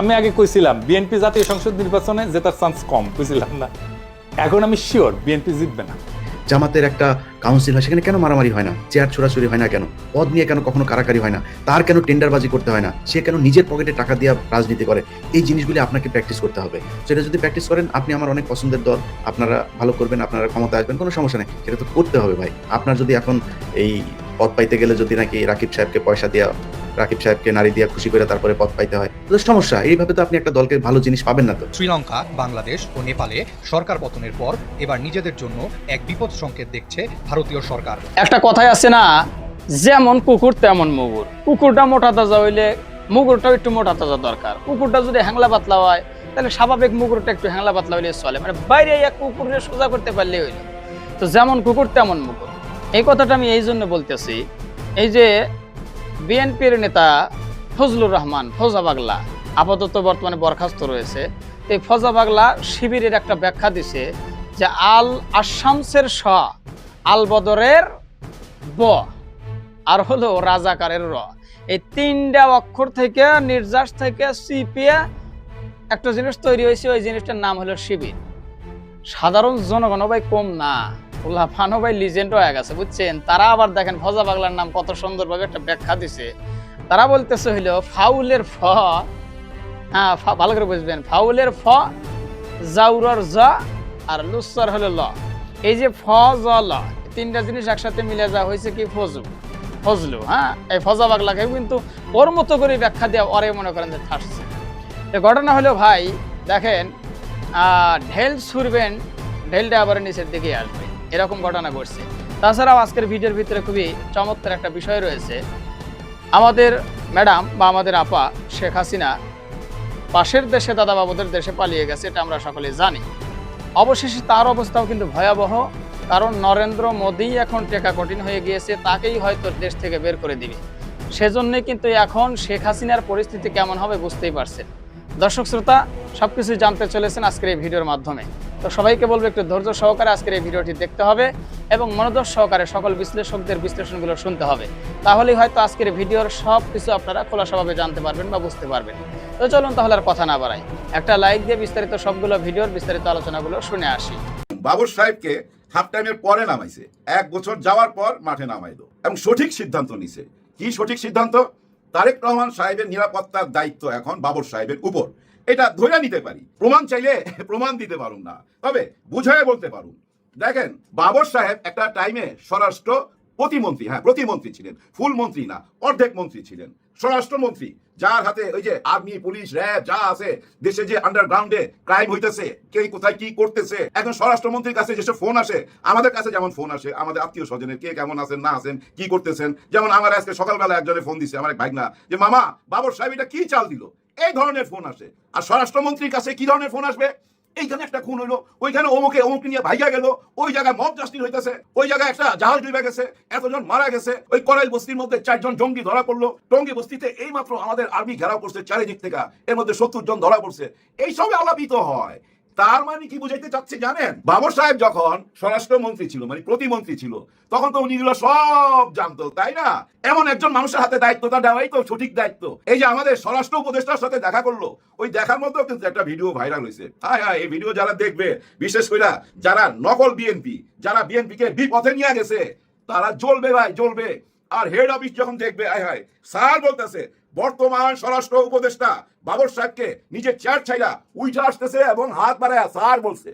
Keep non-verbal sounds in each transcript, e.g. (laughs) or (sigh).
আমি আগে কইছিলাম বিএনপি জাতীয় সংসদ নির্বাচনে জেতার চান্স কম, কইছিলাম না। এখন আমি শিওর বিএনপি জিতবে না। জামাতের একটা কাউন্সিল হয়, সেখানে কেন মারামারি হয় না? চেয়ার ছোড়াছুরি হয় না কেন? পদ নিয়ে কেন কখনো কারাকারি হয় না? তার কেন টেন্ডারবাজি করতে হয় না? সে কেন নিজের পকেটে টাকা দিয়ে রাজনীতি করে? এই জিনিসগুলি আপনাকে প্র্যাকটিস করতে হবে। সেটা যদি প্র্যাকটিস করেন, আপনি আমার অনেক পছন্দের দল, আপনারা ভালো করবেন, আপনারা ক্ষমতা আসবেন, কোনো সমস্যা নেই। সেটা তো করতে হবে ভাই। আপনার যদি এখন এই পদ পাইতে গেলে যদি নাকি রাকিব সাহেবকে পয়সা দেওয়া রাকিব সাহেবকে নারী দিয়ে খুশি করে তারপরে পদ পাইতে হয় তো সমস্যা। এইভাবে তো আপনি একটা দলকে ভালো জিনিস পাবেন না তো। শ্রীলঙ্কা বাংলাদেশ ও নেপালে সরকার পতনের পর এবার নিজেদের জন্য এক বিপদ সংকেত দেখছে ভারতীয় সরকার। একটা কথাই আছে না যেমন কুকুর তেমন মুগুর। কুকুরটা মোটা তাজা হইলে মুগুরটাও একটু মোটা তাজা দরকার। কুকুরটা যদি হ্যাংলা পাতলা হয় তাহলে স্বাভাবিক মুগুরটা একটু হ্যাংলা পাতলা হইলে চলে। মানে বাইরে এক কুকুরে সোজা করতে পারলে হইল। তো যেমন কুকুর তেমন মুগুর। এই কথাটা আমি এই জন্য বলতেছি, এই যে বিএনপির নেতা ফজলুর রহমান, ফজা বাগলা আপাতত বর্তমানে বরখাস্ত রয়েছে। এই ফজা বাগলা শিবিরের একটা ব্যাখ্যা দিছে যে আল আসামসের স আল বদরের ব আর হলো রাজাকারের র। এই তিনটা অক্ষর থেকে, নির্যাস থেকে সিপিএ একটা জিনিস তৈরি হয়েছে, ওই জিনিসটার নাম হলো শিবির। সাধারণ জনগণ, ভাই, কম না। উল্লাহ ফানো ভাই লিজেন্ড হয়ে গেছে, বুঝছেন? তারা আবার দেখেন ফজা বাগলার নাম কত সুন্দরভাবে একটা ব্যাখ্যা দিছে। তারা বলতেছে হইল, ফাউলের ফ হ্যাঁ ভালো করে বুঝবেন। ফাউলের ফ, জাউরর জ, আর লুসার হলো ল। এই যে ফ, জ, ল তিনটা জিনিস একসাথে মিলে যা হয়েছে কি ফজু ফজলু হ্যাঁ? এই ফজা বাগলাকে কিন্তু ওর মতো করে ব্যাখ্যা দেওয়া ওরে মনে করেন যে থাকছে তো ঘটনা হলো ভাই, দেখেন ঢেল ছুড়বেন, ঢেলটা আবার নিচের দিকে আসবে। এরকম ঘটনা ঘটছে। তাছাড়াও আজকের ভিডিওর ভিতরে খুবই চমৎকার একটা বিষয় রয়েছে। আমাদের ম্যাডাম বা আমাদের আপা শেখ হাসিনা পাশের দেশে দাদা বাবুদের দেশে পালিয়ে গেছে, এটা আমরা সকলে জানি। অবশেষে তার অবস্থাও কিন্তু ভয়াবহ, কারণ নরেন্দ্র মোদী এখন টেকা কঠিন হয়ে গিয়েছে, তাকেই হয়তো দেশ থেকে বের করে দিবে। সেজন্যই কিন্তু এখন শেখ হাসিনার পরিস্থিতি কেমন হবে বুঝতেই পারছেন। দর্শক শ্রোতা, সবকিছু জানতে চলেছেন আজকের এই ভিডিওর মাধ্যমে। তো সবাইকে বলব একটু ধৈর্য সহকারে আজকের এই ভিডিওটি দেখতে হবে এবং মনোযোগ সহকারে সকল বিশ্লেষকদের বিশ্লেষণগুলো শুনতে হবে। তাহলেই হয়তো আজকের ভিডিওর সব কিছু আপনারা খোলাসাভাবে জানতে পারবেন বা বুঝতে পারবেন। তো চলুন তাহলে আর কথা না বাড়াই। একটা লাইক দিয়ে বিস্তারিত সবগুলো ভিডিওর বিস্তারিত আলোচনাগুলো শুনে আসি। বাবর সাহেবকে হাফ টাইমের পরে নামাইছে। এক বছর যাওয়ার পর মাঠে নামাইলো এবং সঠিক সিদ্ধান্ত নিছে। কি সঠিক সিদ্ধান্ত? তারেক রহমান সাহেবের নিরাপত্তার দায়িত্ব এখন বাবর সাহেবের উপর। এটা ধরে নিতে পারি। প্রমাণ চাইলে (laughs) প্রমাণ দিতে পারুন না। তবে বুঝায় বলতে পারুন দেখেন, বাবর সাহেব একটা টাইমে স্বরাষ্ট্র প্রতিমন্ত্রী হ্যাঁ প্রতিমন্ত্রী ছিলেন। ফুল মন্ত্রী না, অর্ধেক মন্ত্রী ছিলেন। স্বরাষ্ট্রমন্ত্রী যার হাতে ওই যে আর্মি পুলিশ র্যাব যা আছে, দেশে যে আন্ডারগ্রাউন্ডে ক্রাইম হইতেছে, কে কোথায় কি করতেছে, এখন স্বরাষ্ট্রমন্ত্রীর কাছে যেসব ফোন আসে, আমাদের কাছে যেমন ফোন আসে, আমাদের আত্মীয় স্বজনের কে কেমন আছেন, না আছেন, কি করতেছেন, যেমন আমার আজকে সকালবেলা একজনে ফোন দিছে, আমার এক ভাগনা, যে, মামা, বাবর সাহেব এটা কি চাল দিল? এই ধরনের ফোন আসে। আর স্বরাষ্ট্রমন্ত্রীর কাছে কি ধরনের ফোন আসবে? এইখানে একটা খুন হইল, ওইখানে অমুকে অমুক নিয়ে ভাইয়া গেল, ওই জায়গায় মব জাস্টিস হইতেছে, ওই জায়গায় একটা জাহাজ ডুবে গেছে, এতজন মারা গেছে, ওই করাইল বস্তির মধ্যে চারজন জঙ্গি ধরা পড়ল, টঙ্গি বস্তিতে এই মাত্র আমাদের আর্মি ঘেরাও করছে চারিদিক থেকে, এর মধ্যে সত্তর জন ধরা পড়ছে। এইসবে আলাপিত হয়। তার মানে কি বুঝাইতে চাচ্ছে জানেন? বাবর সাহেব যখন স্বরাষ্ট্রমন্ত্রী ছিল মানে প্রতিমন্ত্রী ছিল, তখন তো উনি সব জানতো, তাই না? এমন একজন মানুষের হাতে দায়িত্বটা দেওয়াই তো সঠিক দায়িত্ব। এই যে আমাদের স্বরাষ্ট্র উপদেষ্টার সাথে দেখা করল, ওই দেখার মধ্যেও কিন্তু একটা ভিডিও ভাইরাল হয়েছে। হ্যাঁ হ্যাঁ এই ভিডিও যারা দেখবে, বিশেষ করে যারা নকল বিএনপি, যারা বিএনপি কে বিপথে নিয়ে গেছে, তারা জ্বলবে ভাই, জ্বলবে। আর হেড অফিস যখন দেখবে আয় হায়, স্যার বলতেছে বর্তমান স্বরাষ্ট্র উপদেষ্টা বাবর সাহেবকে নিজের চেয়ার ছাইরা উইঠা আসতেছে এবং হাত বাড়ায় স্যার বলছে।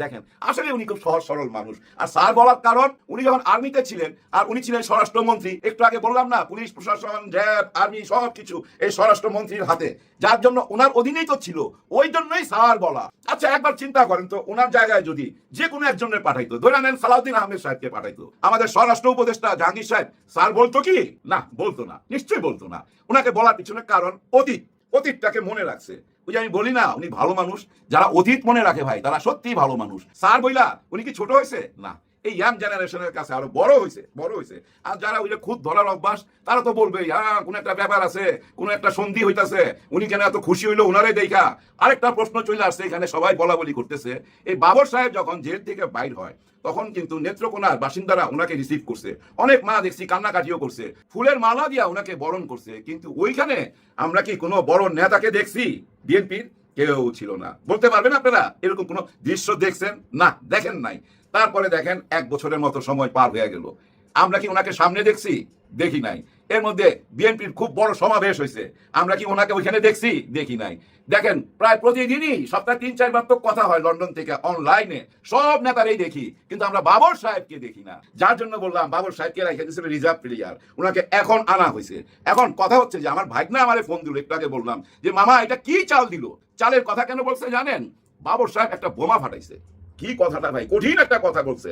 দেখেন, আসলে উনি খুব সহজ সরল মানুষ। আর স্যার বলার কারণ, উনি যখন আর্মিতে ছিলেন, আর উনি ছিলেন স্বরাষ্ট্রমন্ত্রী, একটু আগে বললাম না, পুলিশ, প্রশাসন, র্যাব, আর্মি, সব কিছু এই স্বরাষ্ট্রমন্ত্রীর হাতে। যার জন্য ওনার অধীনেই তো ছিল, ওই জন্যই স্যার বলা। আচ্ছা একবার চিন্তা করেন তো ওনার জায়গায় যদি যে কোনো একজনের পাঠাইতো, ধরে নেন সালাউদ্দিন আহমেদ সাহেবকে পাঠাইতো, আমাদের স্বরাষ্ট্র উপদেষ্টা জাহাঙ্গীর সাহেব, স্যার বলতো কি? না, বলতো না, নিশ্চয়ই বলতো না। ওনাকে বলার পিছনে কারণ অতীত, অতীতটাকে মনে রাখছে। ওই যে আমি বলি না, উনি ভালো মানুষ, যারা অতীত মনে রাখে ভাই, তারা সত্যি ভালো মানুষ। স্যার বইলা, উনি কি ছোট হয়েছে? না। এই ইয়াং জেনারেশনের কাছে আরও বড় হয়েছে বড় হয়েছে আর যারা ওই যে খুদ ধরার অভ্যাস, তারা তো বলবে হ্যাঁ কোন একটা ব্যাপার আছে, কোন একটা সন্ধি হইতাছে, উনি কেন এত খুশি হইল, উনারে দেখা। আরেকটা প্রশ্ন চলে আসছে, এখানে সবাই বলা বলি করতেছে, এই বাবর সাহেব যখন জেল থেকে বাইর হয়, তখন কিন্তু নেত্রকোনার বাসিন্দারা ওনাকে রিসিভ করছে। অনেক মা দেখছি কান্নাকাটিও করছে। ফুলের মালা দিয়া ওনাকে বরণ করছে, কিন্তু ওইখানে আমরা কি কোনো বড় নেতাকে দেখছি? বিএনপির? কেউ ছিল না। বলতে পারবেন আপনারা? এরকম কোনো দৃশ্য দেখছেন? না, দেখেন নাই। তারপরে দেখেন এক বছরের মতো সময় পার হয়ে গেল। আমরা কি ওনাকে সামনে দেখছি? দেখি নাই। এর মধ্যে বিএনপির খুব বড় সমাবেশ হয়েছে। আমরা কি ওনাকে ওইখানে দেখছি? দেখি নাই। দেখেন, প্রায় প্রতিদিনই, সপ্তাহে তিন চারবার তো কথা হয় লন্ডন থেকে অনলাইনে। সব নেতারাই দেখি, কিন্তু আমরা বাবর সাহেবকে দেখি না। যার জন্য বললাম, বাবর সাহেবকে রেখে দিয়েছিল রিজার্ভ প্লেয়ার। ওনাকে এখন আনা হয়েছে। এখন কথা হচ্ছে যে, আমার ভাইগনা আমারে ফোন দিল, একটু আগে বললাম, যে, মামা, এটা কি চাল দিল? চালের কথা কেন বলছে জানেন? বাবর সাহেব একটা বোমা ফাটাইছে। কি কথাটা ভাই? কঠিন একটা কথা বলছে।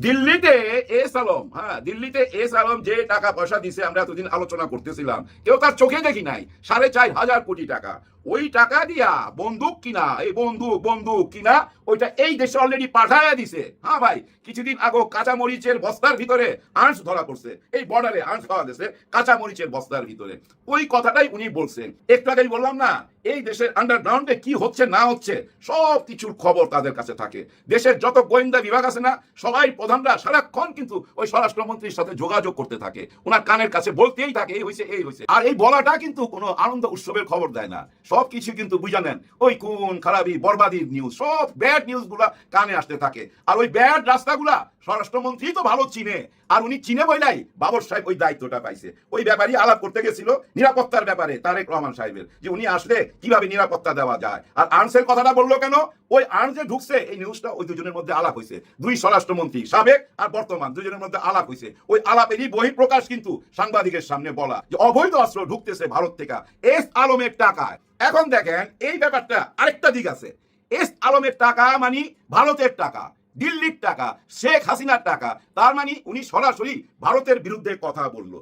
দিল্লিতে এস আলম হ্যাঁ দিল্লিতে এস আলম যে টাকা পয়সা দিছে, আমরা এতদিন আলোচনা করতেছিলাম। কেউ তার চোখে দেখি নাই। সাড়ে চার হাজার কোটি টাকা। ওই টাকা দিয়া বন্দুক কিনা, এই বন্দুক বন্দুক কিনা, ওইটা এই দেশে অলরেডি পাঠায়া দিছে। হ্যাঁ ভাই, কিছুদিন আগে কাঁচা মরিচের বস্তার ভিতরে আঁশ ধরা পড়ছে। এই বর্ডারে আঁশ খাওয়া গেছে কাঁচা মরিচের বস্তার ভিতরে। ওই কথাটাই উনি বলছেন। একটু আগে বললাম না, এই দেশের আন্ডারগ্রাউন্ডে কি হচ্ছে, না হচ্ছে, সব কিছুর খবর তাদের কাছে থাকে। দেশের যত গোয়েন্দা বিভাগ আছে না, সবাই প্রধানরা সারাক্ষণ কিন্তু ওই স্বরাষ্ট্রমন্ত্রীর সাথে যোগাযোগ করতে থাকে। ওনার কানের কাছে বলতেই থাকে, এই হয়েছে এই হয়েছে আর এই বলাটা কিন্তু কোনো আনন্দ উৎসবের খবর দেয় না। সব কিছু কিন্তু বুঝা নেন। ওই কোন খারাপি বরবাদির নিউজ সব ব্যাড নিউজগুলা কানে আসতে থাকে। আর ওই ব্যাড রাস্তাগুলা স্বরাষ্ট্রমন্ত্রী তো ভালো চিনে। আর উনি চিনে বইলাই বাবর সাহেব ওই দায়িত্বটা পাইছে। ওই ব্যাপারই আলাপ করতে গেছিল নিরাপত্তার ব্যাপারে তারেক রহমান সাহেবের, যে উনি আসলে কীভাবে নিরাপত্তা দেওয়া যায়। আর আর্নসের কথাটা বলল কেন? ওই আর্ন যে ঢুকছে, এই নিউজটা ওই দুজনের মধ্যে আলাপ হয়েছে দুই স্বরাষ্ট্রমন্ত্রী, সাবেক আর বর্তমান, দুজনের মধ্যে আলাপ হয়েছে ওই আলাপেরই বহিঃপ্রকাশ কিন্তু সাংবাদিকের সামনে বলা, যে অবৈধ অস্ত্র ঢুকতেছে ভারত থেকে এস আলমের টাকায়। এখন দেখেন, এই ব্যাপারটা আরেকটা দিক আছে। এস আলমের টাকা মানে ভারতের টাকা। দিল্লির টাকা শেখ হাসিনার টাকা। তার মানে উনি সরাসরি ভারতের বিরুদ্ধে কথা বলল।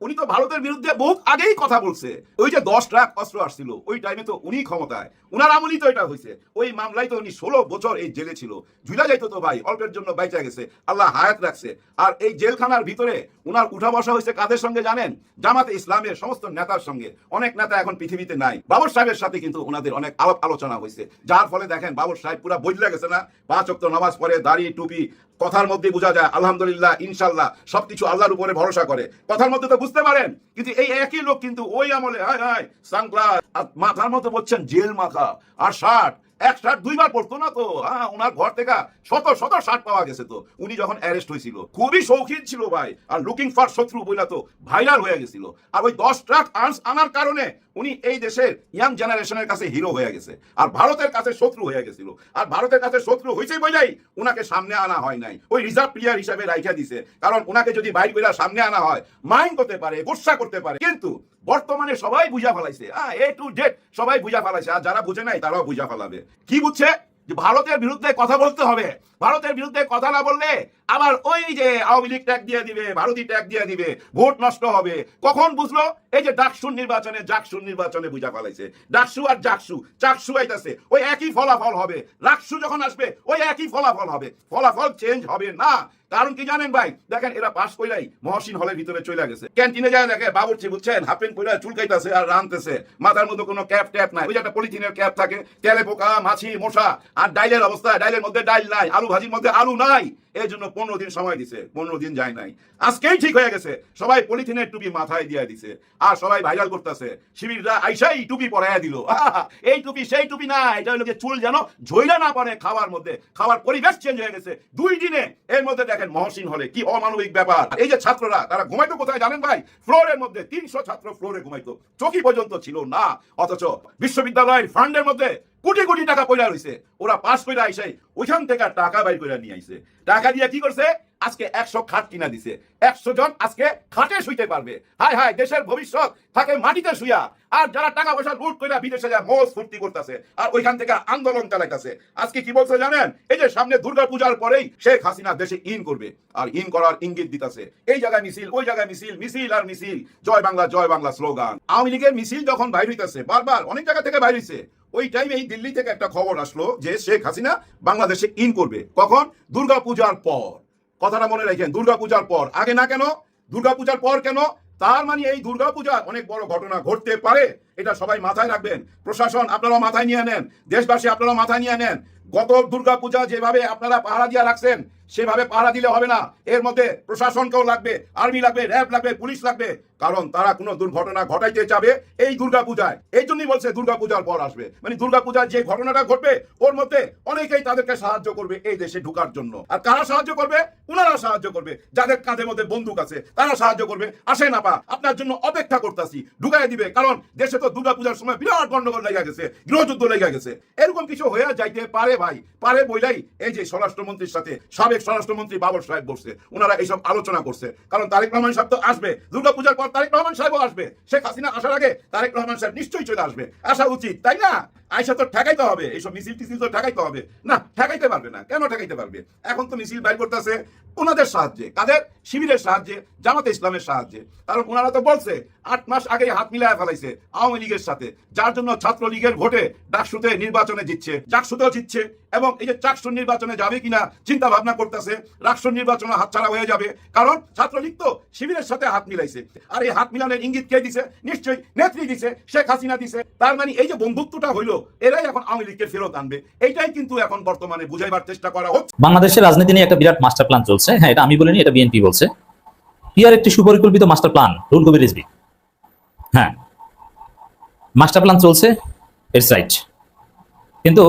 উনি তো ভারতের বিরুদ্ধে বহু আগেই কথা বলছে। ওই যে দশ ট্রাক অস্ত্র আসছিল, ওই টাইমে তো উনি ক্ষমতায়। উনার আমলই তো এটা হয়েছে। ওই মামলায় তো উনি ষোলো বছর এই জেলে ছিল। ঝুলা যাইতো তো ভাই, অল্পের জন্য বাইচা গেছে। আল্লাহ হায়াত রাখছে। আর এই জেলখানার ভিতরে উনার উঠা বসা হয়েছে কাদের সঙ্গে জানেন? জামাতে ইসলামের সমস্ত নেতার সঙ্গে। অনেক নেতা এখন পৃথিবীতে নাই। বাবর সাহেবের সাথে কিন্তু ওনাদের অনেক আলাপ আলোচনা হয়েছে। যার ফলে দেখেন বাবর সাহেব পুরা বদলে গেছে না? পাঁচ অক্ত নামাজ পড়ে দাড়ি, টুপি, কথার মধ্যে বোঝা যায়, আলহামদুলিল্লাহ, ইনশাল্লাহ, সবকিছু আল্লাহর উপরে ভরসা করে। কথার মধ্যে তো বুঝতে পারেন? কিন্তু এই একই লোক কিন্তু ওই আমলে, হায় হায়, সানগ্লাস আর মাথার মতো বলছেন জেল মাথা আর শার্ট। এক শার্ট দুইবার পড়তো না তো? হ্যাঁ ওনার ঘর থেকে শত শত শার্ট পাওয়া গেছে তো। উনি যখন অ্যারেস্ট হয়েছিল, খুবই শৌখিন ছিল ভাই, আর লুকিং ফর শত্রু বইলা তো ভাইরাল হয়ে গেছিল। আর ওই দশ ট্রাক আর্নস আনার কারণে উনি এই দেশের ইয়াং জেনারেশনের কাছে হিরো হয়ে গেছে। আর ভারতের কাছে শত্রু হয়ে গেছিল। আর ভারতের কাছে শত্রু হয়েছে বইলাই উনাকে সামনে আনা হয় নাই। ওই রিজার্ভ প্লেয়ার হিসাবে রাইখা দিছে। কারণ উনাকে যদি বাইর সামনে আনা হয় মাইন্ড করতে পারে, গোসা করতে পারে। কিন্তু বর্তমানে সবাই বুঝা ফেলাইছে। এ টু জেড সবাই বুঝা ফেলাইছে, আর যারা বুঝে নাই তারাও বুঝা ফেলাবে। কি বুঝছে? যে ভারতের বিরুদ্ধে কথা বলতে হবে। ভারতের বিরুদ্ধে কথা না বললে আবার ওই যে আওয়ামী লীগ ট্যাগ দিয়ে দিবে, ভারতী ট্যাগ দিয়ে দিবে, ভোট নষ্ট হবে। কখন বুঝলো? এই যে ডাকসুর নির্বাচনে জাকসুর নির্বাচনে বুঝা ফেলাইছে ডাকসু আর জাকসু চাকসু আইতাছে, ওই একই ফলাফল হবে। রাকসু যখন আসবে, ওই একই ফলাফল হবে। ফলাফল চেঞ্জ হবে না। কারণ কি জানেন ভাই? দেখেন, এরা পাস কইলাই মহসিন হলের ভিতরে চলে গেছে। ক্যান্টিনে যায় দেখে, বাবুর্চি, বুঝছেন? হাফ প্যান্ট পরে চুলকাইতাছে আর রানতেছে। মাথার মধ্যে কোনো ক্যাপ ট্যাপ নাই। ওই যে একটা পলিথিনের ক্যাপ থাকে, তেলে পোকা, মাছি, মশা, আর ডাইলের অবস্থা, ডাইলের মধ্যে ডাইল নাই, আলু ভাজির মধ্যে আলু নাই এই জন্য পনেরো দিন সময় দিছে, পনেরো দিন যায় নাই। আজকেই ঠিক হয়ে গেছে। সবাই পলিথিনের টুপি মাথায় দিয়ে দিছে। আর সবাই ভাইরাল করতেছে। শিবিররা আইসাই টুপি পরাইয়া দিল। এই টুপি সেই টুপি না, এটা হলো যে চুল যেন ঝইলা না পারে খাওয়ার মধ্যে। খাওয়ার পরিবেশ চেঞ্জ হয়ে গেছে। দুই দিনে এর মধ্যে দেখেন মহসিন হলে কি অমানবিক ব্যাপার। এই যে ছাত্ররা, তারা ঘুমাইতো কোথায় জানেন ভাই? ফ্লোরের মধ্যে তিনশো ছাত্র ফ্লোরে ঘুমাইতো। চকি পর্যন্ত ছিল না। অথচ বিশ্ববিদ্যালয়ের ফান্ডের মধ্যে কোটি কোটি টাকা পয়লা রয়েছে ওরা পাস করে আইসাই ওইখান থেকে টাকা বাইর করে নিয়ে আইছে। টাকা দিয়ে কি করছে? আজকে একশো খাট কিনা দিছে। একশো জন আজকে খাটে শুইতে পারবে। হায় হায়, দেশের ভবিষ্যৎ থাকে মাটিতে শুয়া আর যারা টাকা পয়সা লুট করে বিদেশে যায়, মোজ ফুর্তি করতেছে। আর ওইখান থেকে আন্দোলন চালাইতেছে। আজকে কি বলছে জানেন? এই যে সামনে দুর্গা পূজার পরেই শেখ হাসিনা দেশে ইন করবে। আর ইন করার ইঙ্গিত দিতেছে। এই জায়গায় মিছিল, ওই জায়গায় মিছিল মিছিল আর মিছিল। জয় বাংলা জয় বাংলা স্লোগান। আওয়ামী লীগের মিছিল যখন বাইর হইতেছে, বারবার অনেক জায়গা থেকে বাইর হইছে। ওই টাইমে এই দিল্লি থেকে একটা খবর আসলো যে শেখ হাসিনা বাংলাদেশে ইন করবে। কখন? দুর্গা পূজার পর। কথাটা মনে রাখেন দুর্গা পূজার পর। আগে না কেন? দুর্গা পূজার পর কেন? তার মানে এই দুর্গা পূজার অনেক বড় ঘটনা ঘটতে পারে। এটা সবাই মাথায় রাখবেন। প্রশাসন আপনারা মাথায় নিয়ে নেন। দেশবাসী আপনারা মাথায় নিয়ে নেন। গত দুর্গাপূজা যেভাবে আপনারা পাহারা দিয়ে রাখছেন, সেভাবে পাহারা দিলে হবে না। এর মধ্যে প্রশাসনকেও লাগবে, আর্মি লাগবে, র্যাব লাগবে, পুলিশ লাগবে। কারণ তারা কোনো দুর্ঘটনা ঘটাইতে যাবে এই দুর্গা পূজায় এই জন্যই বলছে দুর্গা পূজার পর আসবে। মানে দুর্গা পূজার যে ঘটনাটা ঘটবে, ওর মধ্যে অনেকেই তাদেরকে সাহায্য করবে এই দেশে ঢুকার জন্য। আর কারা সাহায্য করবে? ওনারা সাহায্য করবে। যাদের কাঁধের মধ্যে বন্দুক আছে, তারা সাহায্য করবে। আসেন আপা আপনার জন্য অপেক্ষা করতেছি। ঢুকাই দিবে, কারণ দেশে তো দুর্গা পূজার সময় বিরাট গন্ডগোল লেগে গেছে, গৃহযুদ্ধ লেগে গেছে। এরকম কিছু হয়ে যাইতে পারে ভাই। পারে বইলাই এই যে স্বরাষ্ট্রমন্ত্রীর সাথে, সাবেক স্বরাষ্ট্রমন্ত্রী বাবর সাহেব বসছে। ওনারা এইসব আলোচনা করছে। কারণ তারেক রহমান সাহেব তো আসবে। দুর্গা পূজার পর তারেক রহমান সাহেবও আসবে। শেখ হাসিনা আসার আগে তারেক রহমান সাহেব নিশ্চয়ই চলে আসবে। আসা উচিত, তাই না? আয়সা তো ঠেকাইতে হবে। এইসব মিছিল টিছিল তো ঠেকাইতে হবে। না, ঠেকাইতে পারবে না। কেন ঠেকাইতে পারবে? এখন তো মিছিল বাইর করতেছে ওনাদের সাহায্যে। কাদের? শিবিরের সাহায্যে, জামাতে ইসলামের সাহায্যে। কারণ ওনারা তো বলছে, আট মাস আগে হাত মিলায় ফেলাইছে আওয়ামী লীগের সাথে। যার জন্য ছাত্র লীগের ভোটে ডাকসুতে নির্বাচনে জিতছে। চাকসুতেও জিতছে। এবং এই যে চাকসুর নির্বাচনে যাবে কিনা চিন্তা ভাবনা করতেছে। রাষ্ট্র নির্বাচনে হাতছাড়া হয়ে যাবে। কারণ ছাত্রলীগ তো শিবিরের সাথে হাত মিলাইছে। আর এই হাত মিলানের ইঙ্গিত কে দিছে? নিশ্চয়ই নেত্রী দিছে, শেখ হাসিনা দিছে। তার মানে এই যে বন্ধুত্বটা হইল এরাই এখন আওয়ামী লীগকে ফেরত আনবে। এইটাই কিন্তু এখন বর্তমানে বুঝাইবার চেষ্টা করা হচ্ছে। বাংলাদেশের রাজনীতি নিয়ে একটা বিরাট মাস্টার প্ল্যান চলছে। হ্যাঁ এটা আমি বলিনি, এটা বিএনপি বলছে। পিয়ার একটি সুপরিকল্পিত মাস্টার প্ল্যান, রুল কবির রিজভি। হ্যাঁ মাস্টার প্ল্যান চলছে, ইটস রাইট। কিন্তু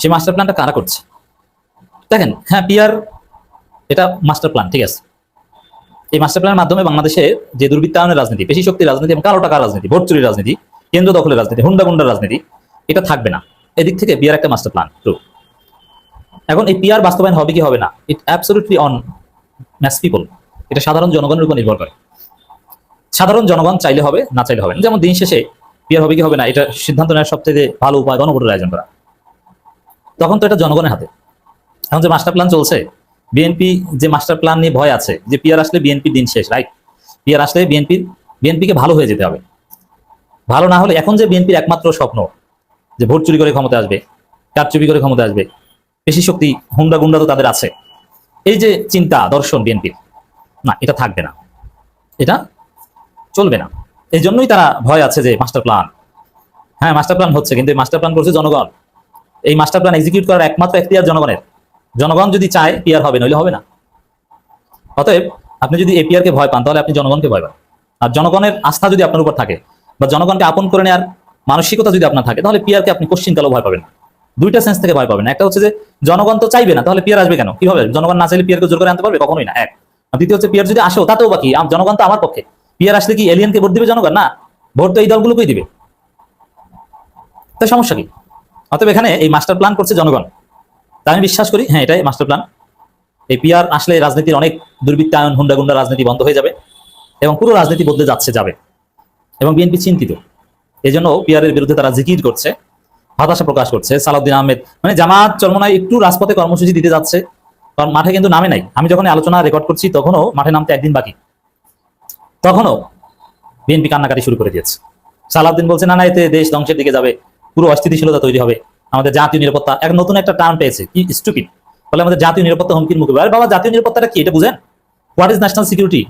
সেই মাস্টার প্ল্যানটা কারা করছে? দেখেন হ্যাঁ পিয়ার এটা মাস্টার প্ল্যান, ঠিক আছে। এই মাস্টার প্ল্যানের মাধ্যমে বাংলাদেশে যে দুর্বৃত্তায়নের রাজনীতি পেশি শক্তির রাজনীতি এবং কালো টাকার রাজনীতি ভোট চুরির রাজনীতি কেন্দ্র দখলের রাজনীতি, হুন্ডা গুন্ডার রাজনীতি, এটা থাকবে না। এদিক থেকে পিয়ার একটা মাস্টার প্ল্যান ট্রু এখন এই পিআর বাস্তবায়ন হবে কি হবে না it absolutely on mass people এটা সাধারণ জনগণের উপর নির্ভর করে। সাধারণ জনগণ চাইলে হবে, না চাইলে হবে। যেমন দিন শেষে পিআর হবে কি হবে না, এটা সিদ্ধান্ত নেওয়ার সবথেকে ভালো উপায় গণভোটের আয়োজন করা। তখন তো এটা জনগণের হাতে। এখন যে মাস্টার প্ল্যান চলছে, বিএনপি যে মাস্টার প্ল্যান নিয়ে ভয় আছে, যে পিআর আসলে বিএনপির দিন শেষ রাইট পিআর আসলে বিএনপির বিএনপিকে ভালো হয়ে যেতে হবে। ভালো না হলে এখন যে বিএনপির একমাত্র স্বপ্ন যে ভোট চুরি করে ক্ষমতা আসবে কারচুপি করে ক্ষমতা আসবে পেশি শক্তি হুন্ডা গুন্ডা তো তাদের আছে। এই যে চিন্তা, দর্শন বিএনপির, না, এটা থাকবে না। এটা চলবে না। এই জন্যই তারা ভয় আছে যে মাস্টার প্ল্যান হ্যাঁ মাস্টার প্ল্যান হচ্ছে, কিন্তু এই মাস্টার প্ল্যান করছে জনগণ। এই মাস্টার প্ল্যান এক্সিকিউট করার একমাত্র এখতিয়ার জনগণের। জনগণ যদি চায় পিয়ার হবে, নইলে হবে না। অতএব আপনি যদি এপিআর কে ভয় পান, তাহলে আপনি জনগণকে ভয় পান। আর জনগণের আস্থা যদি আপনার উপর থাকে বা জনগণকে আপন করে নেওয়ার মানসিকতা যদি আপনার থাকে, তাহলে পিয়ারকে আপনি কোশ্চিন কালো ভয় পাবেন না। দুইটা সেন্স থেকে ভয় পাবেন একটা হচ্ছে যে, জনগণ তো চাইবে না, তাহলে পিয়ার আসবে কেন? কি হবে জনগণ না চাইলে পিয়ারকে জোর করে আনতে পারবে? কখনোই না। এক। দ্বিতীয় হচ্ছে পিয়ার যদি আসেও, তাতেও বাকি জনগণ তো আমার পক্ষে। পিয়ার আসলে কি এলিয়েনকে ভোট দিবে জনগণ? না। ভোট তো এই দলগুলোকেই দিবে। তাই সমস্যা কি? অতএব এখানে এই মাস্টার প্ল্যান করছে জনগণ। তাই আমি বিশ্বাস করি হ্যাঁ এটাই মাস্টার প্ল্যান এই পিয়ার আসলে রাজনীতির অনেক দুর্বৃত্তায়ন হুন্ডা গুন্ডা রাজনীতি বন্ধ হয়ে যাবে এবং পুরো রাজনীতি বদলে যাচ্ছে, যাবে। এবং বিএনপি চিন্তিত। এই জন্য পিয়ারের বিরুদ্ধে তারা জিকির করছে, হতাশা প্রকাশ করছে। সালাউদ্দিন আহমেদ মানে জামাত চরমনায় একটু রাজপথে কর্মসূচি দিতে যাচ্ছে, কারণ মাঠে কিন্তু নামে নাই। আমি যখন আলোচনা রেকর্ড করছি, তখনও মাঠে নামতে একদিন বাকি। তখনও বিএনপি কান্নাকাটি শুরু করে দিয়েছে। সালাউদ্দিন বলছে, না না, এতে দেশ ধ্বংসের দিকে যাবে। পুরো অস্থিতিশীলতা তৈরি হবে। আমাদের জাতীয় নিরাপত্তা, এক নতুন একটা টার্ম পেয়েছে। কি স্টুপিড ফলে আমাদের জাতীয় নিরাপত্তা হুমকির মুখে আরে বাবা, জাতীয় নিরাপত্তাটা কি? এটা বুঝেন? What is national security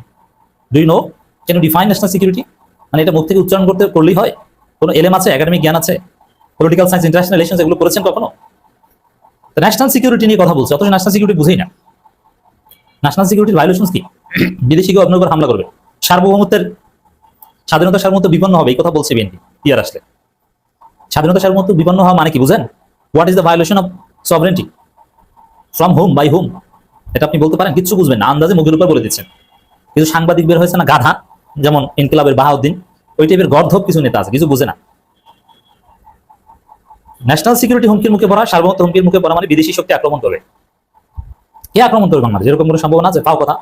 do you know can you define national security মানে এটা মুখ থেকে উচ্চারণ করতে করলেই হয়। কোনো এলেম আছে একাডেমিক জ্ঞান আছে পলিটিক্যাল সায়েন্স ইন্টারন্যাশনাল রিলেশনস এগুলো করেছেন কখনো? ন্যাশনাল সিকিউরিটি নিয়ে কথা বলছে, অথচ ন্যাশনাল সিকিউরিটি বুঝেই না। ন্যাশনাল সিকিউরিটির ভায়োলেশনস কি? বিদেশি কেউ আপনার উপর হামলা করবে। সার্বভৌমত্বের, স্বাধীনতা সার্বভৌমত্ব বিপন্ন হবে, এই কথা বলছে বিএনপি পিয়ার আসলে স্বাধীনতা সার্বভৌমত্ব বিপন্ন হওয়া মানে কি বুঝেন? What is the violation of sovereignty from home by home এটা আপনি বলতে পারেন, কিচ্ছু বুঝবেন না, আন্দাজে মুখের উপর বলে দিচ্ছেন। কিছু সাংবাদিক বের হয়েছে না গাধা? যেমন ইনকিলাবের বাহাউদ্দিন, ওই টাইপের গর্ধব কিছু নেতা আছে, কিছু বুঝে না। ন্যাশনাল সিকিউরিটি হুমকির মুখে পড়া, সার্বভৌমত্ব হুমকির মুখে পড়া মানে বিদেশি শক্তি আক্রমণ করবে। কে আক্রমণ করবে বাংলাদেশ? এরকম কোনো সম্ভাবনা আছে? তাও কথা।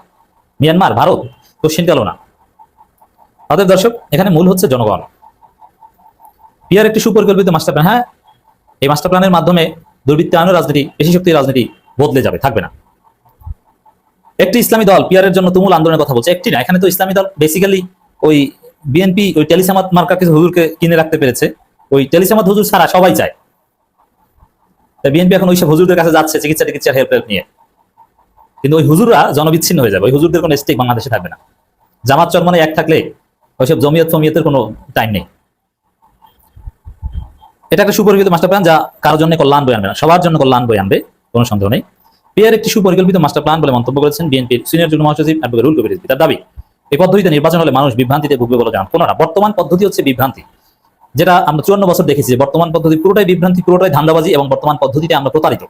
মিয়ানমার, ভারত কোশ্চিন গেল না অতএব দর্শক, এখানে মূল হচ্ছে জনগণ। পিয়ার একটি সুপরিকল্পিত মাস্টার প্ল্যান হ্যাঁ এই মাস্টার প্ল্যানের মাধ্যমে দুর্বৃত্তায়ন রাজনীতি, বেশি শক্তির রাজনীতি বদলে যাবে, থাকবে না। একটি ইসলামী দল পিয়ারের জন্য তুমুল আন্দোলনের কথা বলছে। একটি না, এখানে তো ইসলামী দল বেসিক্যালি ওই বিএনপি ওই টেলিসামাত মার্কা কিছু হুজুরকে কিনে রাখতে পেরেছে। ওই টেলিসামাত হুজুর ছাড়া সবাই চায়। বিএনপি এখন ওইসব হুজুরদের কাছে যাচ্ছে চিকিৎসা টিকিৎসার হেল্প হেল্প নিয়ে। কিন্তু ওই হুজুররা জনবিচ্ছিন্ন হয়ে যাবে। ওই হুজুরদের কোনো স্টেক বাংলাদেশে থাকবে না। জামাত চরমনে এক থাকলে ওইসব জমিয়ত ফমিয়তের কোনো টাইম নেই। এটা একটা সুপরিকল্পিত মাস্টার প্ল্যান যা কারোর জন্য কল্যাণ বয়ে আনবে না। সবার জন্য কল্যাণ বয়ে আনবে, কোনো সন্দেহ নেই। পিয়ার একটি সুপরিকল্পিত মাস্টার প্ল্যান বলে মন্তব্য করেছেন বিএনপির সিনিয়র যুগ্ম মহাসচিব অ্যাডভোকেট রুল কবির তার দাবি, এই পদ্ধতিতে নির্বাচন হলে মানুষ বিভ্রান্তিতে ভুগবে বলে জানান কোনো না বর্তমান পদ্ধতি হচ্ছে বিভ্রান্তি, যেটা আমরা চুয়ান্ন বছর দেখেছি যে বর্তমান পদ্ধতি পুরোটাই বিভ্রান্তি, পুরোটাই ধান্দাবাজি এবং বর্তমান পদ্ধতিতে আমরা প্রতারিত।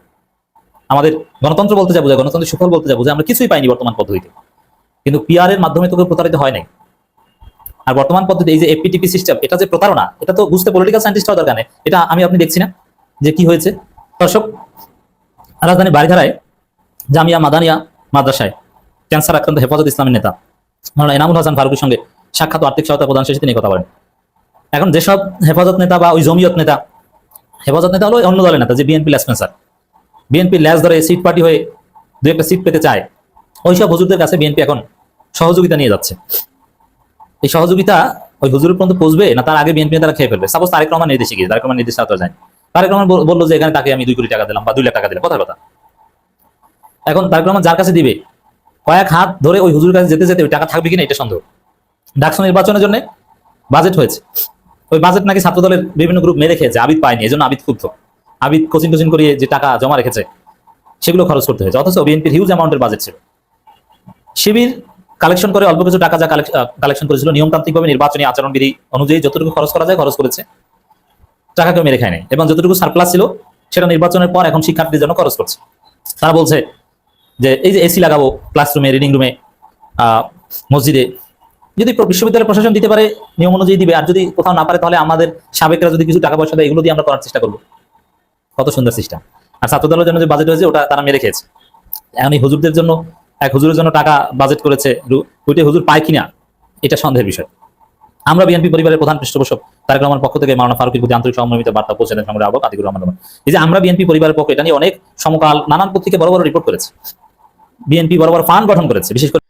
আমাদের গণতন্ত্র বলতে যা বোঝায়, গণতন্ত্রের সুফল বলতে যা বোঝায়, আমরা কিছুই পাইনি বর্তমান পদ্ধতিতে। কিন্তু পিআর এর মাধ্যমে তোকে প্রতারিত হয় নাই। আর বর্তমান পদ্ধতি এই যে এপিটিপি সিস্টেম এটা যে প্রতারণা, এটা তো বুঝতে পলিটিক্যাল সায়েন্টিস্ট হওয়ার দরকার এটা আমি আপনি দেখছি না যে কি হয়েছে। দর্শক রাজধানী বাড়িধারায় জামিয়া মাদানিয়া মাদ্রাসায় ক্যান্সার আক্রান্ত হেফাজত ইসলামের নেতা। মাওলানা এনামুল হাসান ফারুকের সঙ্গে সাক্ষাৎ আর্থিক সহায়তা প্রদান শেষে তিনি কথা বলেন। এখন যেসব হেফাজত নেতা বা ওই জমিয়ত নেতা, হেফাজত নেতা হলো অন্য দলের নেতা, যে বিএনপি ল্যাসপেন্সার বিএনপি ল্যাস ধরে সিট পার্টি হয়ে দু একটা সিট পেতে চায়, ওইসব হুজুরদের কাছে বিএনপি এখন সহযোগিতা নিয়ে যাচ্ছে। এই সহযোগিতা ওই হুজুরের পর্যন্ত পৌঁছবে না তার আগে বিএনপি তারা খেয়ে ফেলবে? সাপোজ তারেক রহমান নির্দেশে গিয়ে, তারেক রহমান নির্দেশ যায়। তারেক রহমান বলল যে এখানে তাকে আমি দুই কোটি টাকা দিলাম বা দুই লাখ টাকা দিলাম কথা কথা। এখন তারেক রহমান যার কাছে দিবে, কয়েক হাত ধরে ওই হুজুরের কাছে যেতে যেতে ওই টাকা থাকবে কিনা এটা সন্দেহ। ডাকসু নির্বাচনের জন্য বাজেট হয়েছে। ওই বাজেট নাকি ছাত্র দলের বিভিন্ন গ্রুপ মেরে খেয়েছে, আবিদ পায়নি, এজন্য আবিদ ক্ষুব্ধ। আবিদ কোচিং কোচিং করিয়ে যে টাকা জমা রেখেছে, সেগুলো খরচ করতে হয়েছে। অথচ বিএনপির হিউজ অ্যামাউন্টের বাজেট ছিল। শিবির কালেকশন করে অল্প কিছু টাকা যা কালেকশন করেছিল, নিয়মতান্ত্রিকভাবে নির্বাচনী আচরণবিধি অনুযায়ী যতটুকু খরচ করা যায় খরচ করেছে। টাকা কেউ মেরে খায়নি। এবং যতটুকু সারপ্লাস ছিল, সেটা নির্বাচনের পর এখন শিক্ষার্থীদের জন্য খরচ করছে। তারা বলছে যে এই যে এসি লাগাবো ক্লাসরুমে রিডিং রুমে মসজিদে। যদি বিশ্ববিদ্যালয় প্রশাসন দিতে পারে, নিয়ম অনুযায়ী দিবে। আর যদি কোথাও না পারে, তাহলে আমাদের সাবেকরা যদি কিছু টাকা পয়সা দেয়, এগুলো দিয়ে আমরা করার চেষ্টা করব। কত সুন্দর সিস্টেম আর ছাত্র দলের জন্য যে বাজেট হয়েছে, ওটা তারা মেরে খেয়েছে। এখন এই হুজুরদের জন্য, এক হুজুরের জন্য টাকা বাজেট করেছে ওইটা হুজুর পায় কিনা, এটা সন্দেহের বিষয়। আমরা বিএনপি পরিবারের প্রধান পৃষ্ঠপোষক তারেক রহমান পক্ষ থেকে মাওলানা ফারুকের প্রতি আন্তরিক সমন্বিত বার্তা পৌঁছে দেন সংগ্রাম আবক আতিকুর রহমান। এই যে আমরা বিএনপি পরিবারের পক্ষ, এটা নিয়ে অনেক সমকাল নানান পত্রিকা বড় বড় রিপোর্ট করেছে। বিএনপি বড় ফান্ড গঠন করেছে, বিশেষ করে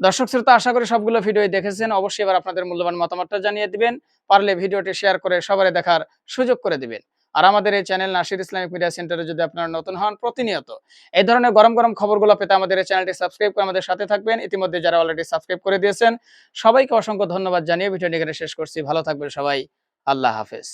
দর্শক শ্রোতা, আশা করি সবগুলো ভিডিও দেখেছেন। অবশ্যই এবার আপনাদের মূল্যবান মতামতটা জানিয়ে দিবেন। পারলে ভিডিওটি শেয়ার করে সবারই দেখার সুযোগ করে দিবেন। আর আমাদের এই চ্যানেল নাসির ইসলামিক মিডিয়া সেন্টারে যদি আপনারা নতুন হন, প্রতিনিয়ত এই ধরনের গরম গরম খবরগুলো পেতে আমাদের এই চ্যানেলটি সাবস্ক্রাইব করে আমাদের সাথে থাকবেন। ইতিমধ্যে যারা অলরেডি সাবস্ক্রাইব করে দিয়েছেন, সবাইকে অসংখ্য ধন্যবাদ জানিয়ে ভিডিওটি এখানে শেষ করছি। ভালো থাকবেন সবাই। আল্লাহ হাফেজ।